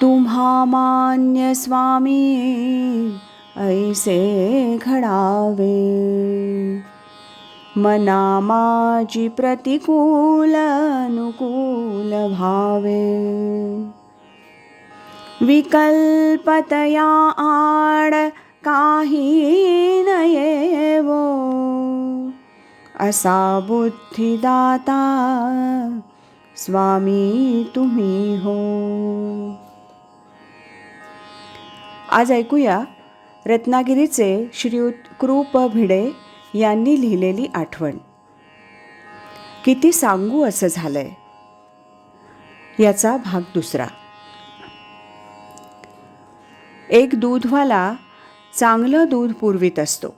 तुम्हा मान्य स्वामी ऐसे घडावे। मना माझी प्रतिकूल अनुकूल भावे। विकल्पतया आड काही नयेवो। असा बुद्धिदाता स्वामी तुम्ही हो आज ऐकूया रत्नागिरीचे श्रीयुत कृप भिडे यांनी लिहिलेली आठवण. किती सांगू असं झालंय. याचा भाग दुसरा. एक दूधवाला चांगलं दूध पुरवीत असतो.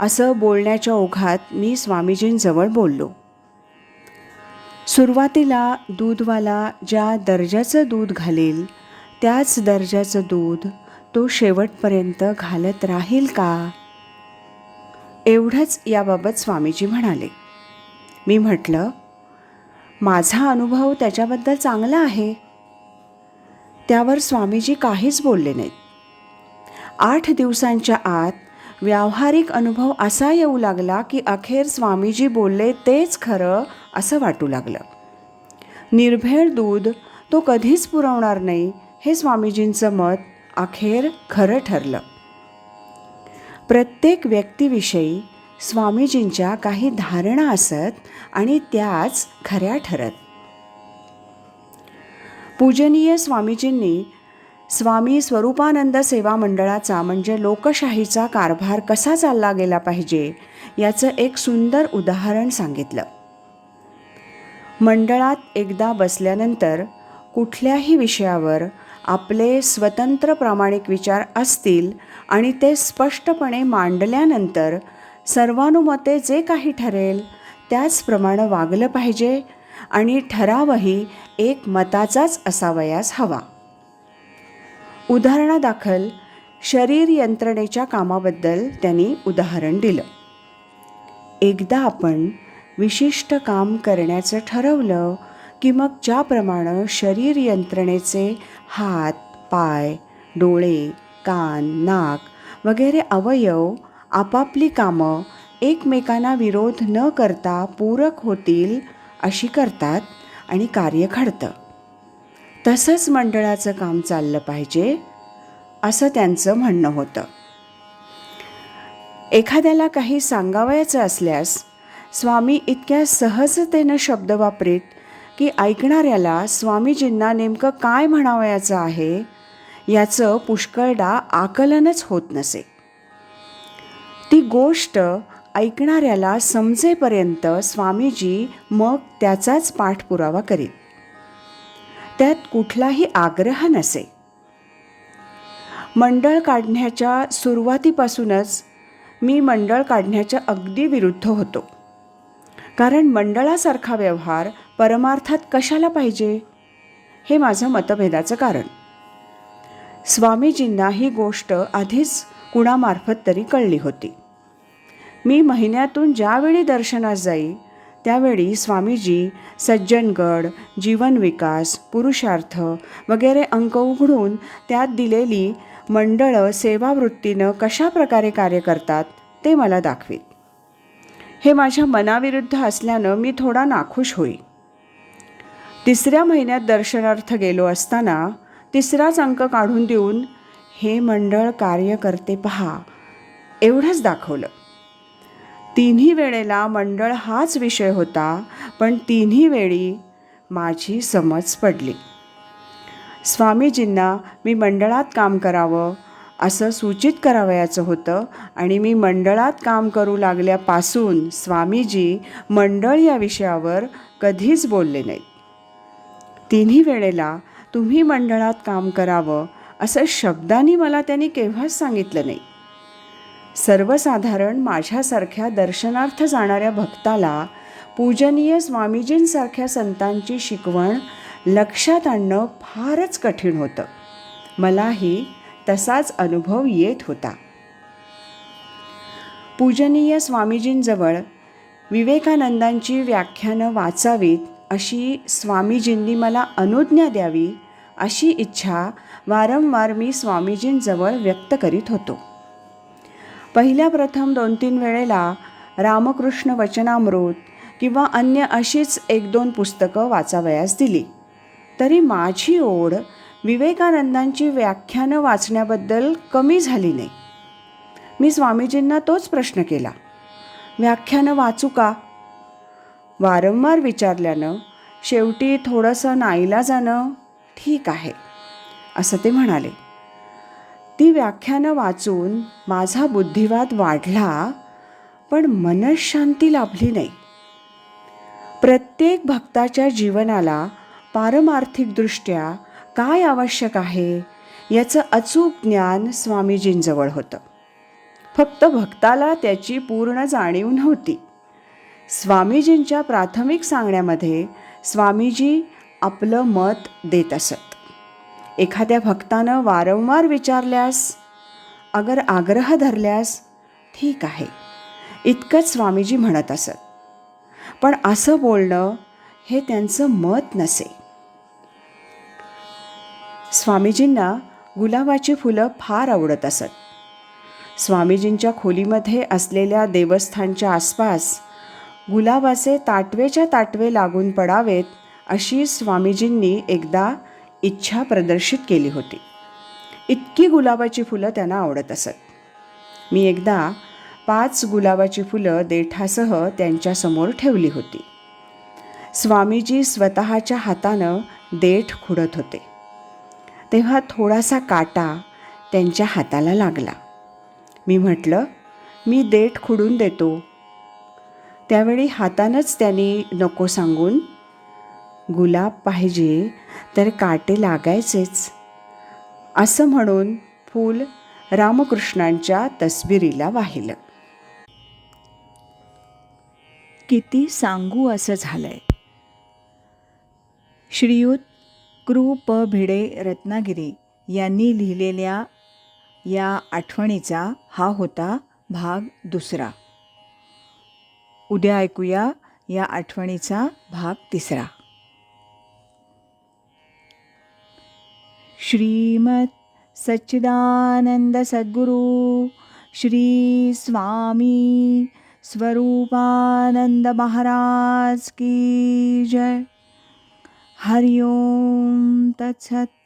असं बोलण्याच्या ओघात मी स्वामीजींजवळ बोललो. सुरुवातीला दूधवाला ज्या दर्जाचं दूध घालेल त्याच दर्जाचं दूध तो शेवटपर्यंत घालत राहील का? एवढंच याबाबत स्वामीजी म्हणाले. मी म्हटलं माझा अनुभव त्याच्याबद्दल चांगला आहे. त्यावर स्वामीजी काहीच बोलले नाहीत. आठ दिवसांच्या आत व्यावहारिक अनुभव असा येऊ लागला की अखेर स्वामीजी बोलले तेच खरं असं वाटू लागलं. निर्भेळ दूध तो कधीच पुरवणार नाही हे स्वामीजींचं मत अखेर खरं ठरलं. प्रत्येक व्यक्तीविषयी स्वामीजींच्या काही धारणा असत आणि त्याच खऱ्या ठरत. पूजनीय स्वामीजींनी स्वामी स्वरूपानंद सेवा मंडळाचा म्हणजे लोकशाहीचा कारभार कसा चालला गेला पाहिजे याचं एक सुंदर उदाहरण सांगितलं. मंडळात एकदा बसल्यानंतर कुठल्याही विषयावर आपले स्वतंत्र प्रामाणिक विचार असतील आणि ते स्पष्टपणे मांडल्यानंतर सर्वानुमते जे काही ठरेल त्याचप्रमाणे वागलं पाहिजे आणि ठरावही एक मताचाच असावयास हवा. उदाहरणादाखल शरीर यंत्रणेच्या कामाबद्दल त्यांनी उदाहरण दिलं. एकदा आपण विशिष्ट काम करण्याचं ठरवलं की मग ज्याप्रमाणे शरीर यंत्रणेचे हात पाय डोळे कान नाक वगैरे अवयव आपापली कामं एकमेकांना विरोध न करता पूरक होतील अशी करतात आणि कार्य घडतं. तसंच मंडळाचं काम चाललं पाहिजे असं त्यांचं म्हणणं होतं. एखाद्याला काही सांगावयाचं असल्यास स्वामी इतक्या सहजतेनं शब्द वापरीत की ऐकणाऱ्याला स्वामीजींना नेमकं काय म्हणावयाचं आहे याचं पुष्कळदा आकलनच होत नसे. ती गोष्ट ऐकणाऱ्याला समजेपर्यंत स्वामीजी मग त्याचाच पाठपुरावा करीत. त्यात कुठलाही आग्रह नसे. मंडळ काढण्याच्या सुरुवातीपासूनच मी मंडळ काढण्याच्या अगदी विरुद्ध होतो. कारण मंडळासारखा व्यवहार परमार्थात कशाला पाहिजे? हे माझं मतभेदाचं कारण. स्वामीजींना ही गोष्ट आधीच कुणामार्फत तरी कळली होती. मी महिन्यातून ज्यावेळी दर्शनास जाई त्यावेळी स्वामीजी सज्जनगड जीवनविकास पुरुषार्थ वगैरे अंक उघडून त्यात दिलेली मंडळं सेवावृत्तीनं कशा प्रकारे कार्य करतात ते मला दाखवीत. हे माझ्या मनाविरुद्ध असल्यानं मी थोडा नाखुश होई. तिसऱ्या महिन्यात दर्शनार्थ गेलो असताना तिसराच अंक काढून देऊन हे मंडळ कार्य करते पहा. एवढंच दाखवलं. तिन्ही वेळेला मंडळ हाच विषय होता पण तिन्ही वेळी माझी समज पडली. स्वामीजींना मी मंडळात काम करावं असं सूचित करावयाचं होतं आणि मी मंडळात काम करू लागल्यापासून स्वामीजी मंडळ या विषयावर कधीच बोलले नाहीत. तिन्ही वेळेला तुम्ही मंडळात काम करावं असं शब्दांनी मला त्यांनी केव्हाच सांगितलं नाही. सर्वसाधारण माझ्यासारख्या दर्शनार्थ जाणाऱ्या भक्ताला पूजनीय स्वामीजींसारख्या संतांची शिकवण लक्षात आणणं फारच कठीण होतं. मलाही तसाच अनुभव येत होता. पूजनीय स्वामीजींजवळ विवेकानंदांची व्याख्यानं वाचावीत अशी स्वामीजींनी मला अनुज्ञा द्यावी अशी इच्छा वारंवार मी स्वामीजींजवळ व्यक्त करीत होतो. पहिल्या प्रथम दोन तीन वेळेला रामकृष्ण वचनामृत किंवा अन्य अशीच एक दोन पुस्तकं वाचावयास दिली. तरी माझी ओढ विवेकानंदांची व्याख्यानं वाचण्याबद्दल कमी झाली नाही. मी स्वामीजींना तोच प्रश्न केला. व्याख्यानं वाचू का? वारंवार विचारल्यानं शेवटी थोडंसं नाईला जाणं ठीक आहे असं ते म्हणाले. ती व्याख्यानं वाचून माझा बुद्धिवाद वाढला पण मनशांती लाभली नाही. प्रत्येक भक्ताच्या जीवनाला पारमार्थिकदृष्ट्या काय आवश्यक आहे याचं अचूक ज्ञान स्वामीजींजवळ होतं. फक्त भक्ताला त्याची पूर्ण जाणीव नव्हती. स्वामीजींच्या प्राथमिक सांगण्यामध्ये स्वामीजी आपलं मत देत असत. एखाद्या भक्तानं वारंवार विचारल्यास अगर आग्रह धरल्यास ठीक आहे इतकंच स्वामीजी म्हणत असत. पण असं बोलणं हे त्यांचं मत नसे. स्वामीजींना गुलाबाची फुलं फार आवडत असत. स्वामीजींच्या खोलीमध्ये असलेल्या देवस्थानच्या आसपास गुलाबाचे ताटवेच्या ताटवे लागून पडावेत अशी स्वामीजींनी एकदा इच्छा प्रदर्शित केली होती. इतकी गुलाबाची फुलं त्यांना आवडत असत. मी एकदा पाच गुलाबाची फुलं देठासह त्यांच्यासमोर ठेवली होती. स्वामीजी स्वतःच्या हातानं देठ खुडत होते. तेव्हा थोडासा काटा त्यांच्या हाताला लागला. मी म्हटलं मी देठ खुडून देतो. त्यावेळी हातानंच त्याने नको सांगून गुलाब पाहिजे तर काटे लागायचेच. असं म्हणून फूल रामकृष्णांच्या तस्बिरीला वाहिलं. किती सांगू असं झालंय. श्रीयुत कृ प भिडे रत्नागिरी यांनी लिहिलेल्या या आठवणीचा हा होता भाग दुसरा. उद्या ऐकूया या आठवणीचा भाग तिसरा. श्रीमत सच्चिदानंद सद्गुरु श्री स्वामी स्वरूपानंद महाराज की जय. हरिओम तत्सत.